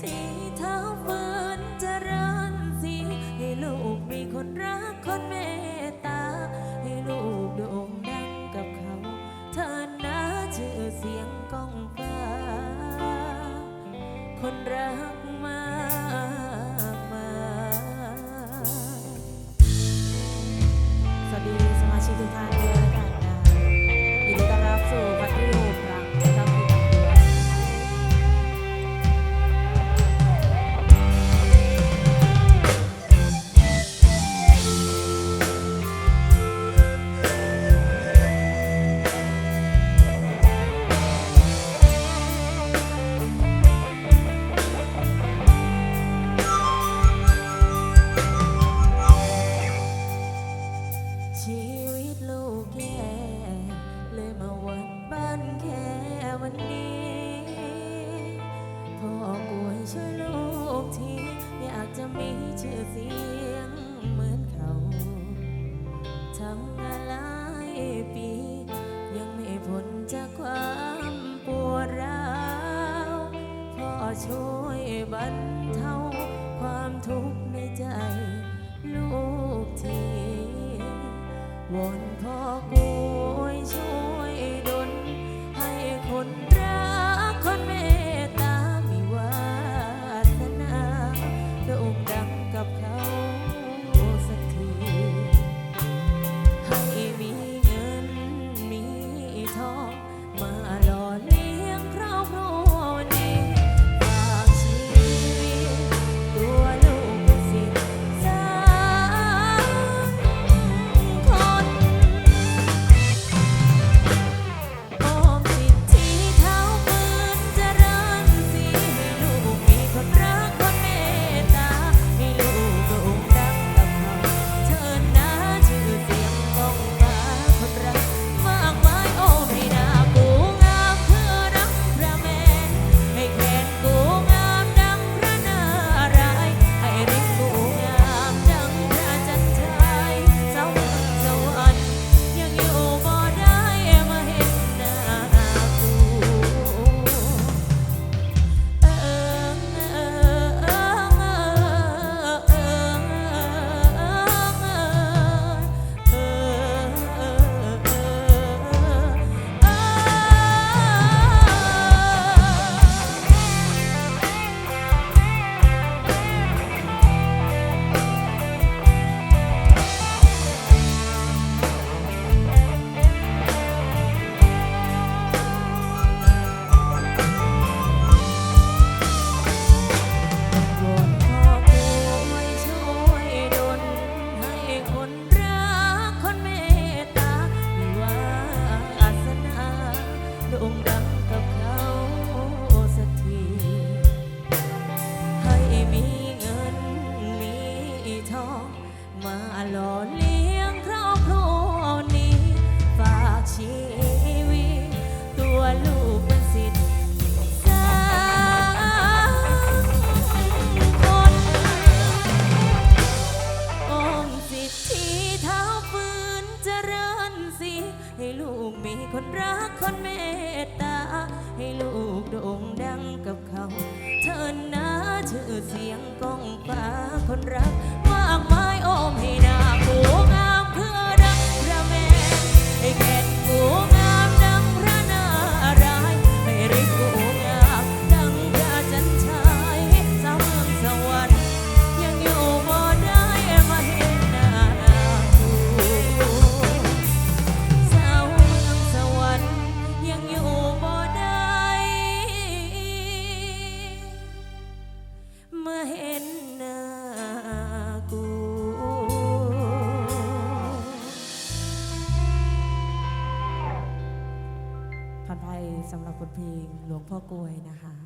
ที่เท้าฝืนจะรันสีให้ลูกมีคนรักคนเมตตา ให้ลูกโด่งดังกับเขาเธอนะชื่อเสียงก้องฟ้า คนรัก ช่วยบรรเทาความทุกข์ในใจ ลูกทีวอนพ่อกวยช่วยดลให้คน คนรักคนเมตตา ให้ลูกโด่งดังกับเขา เธอหนะชื่อเสียงก้องฟ้าคนรักมากมายโอมให้ สำหรับบทเพลงหลวงพ่อกลวยนะคะ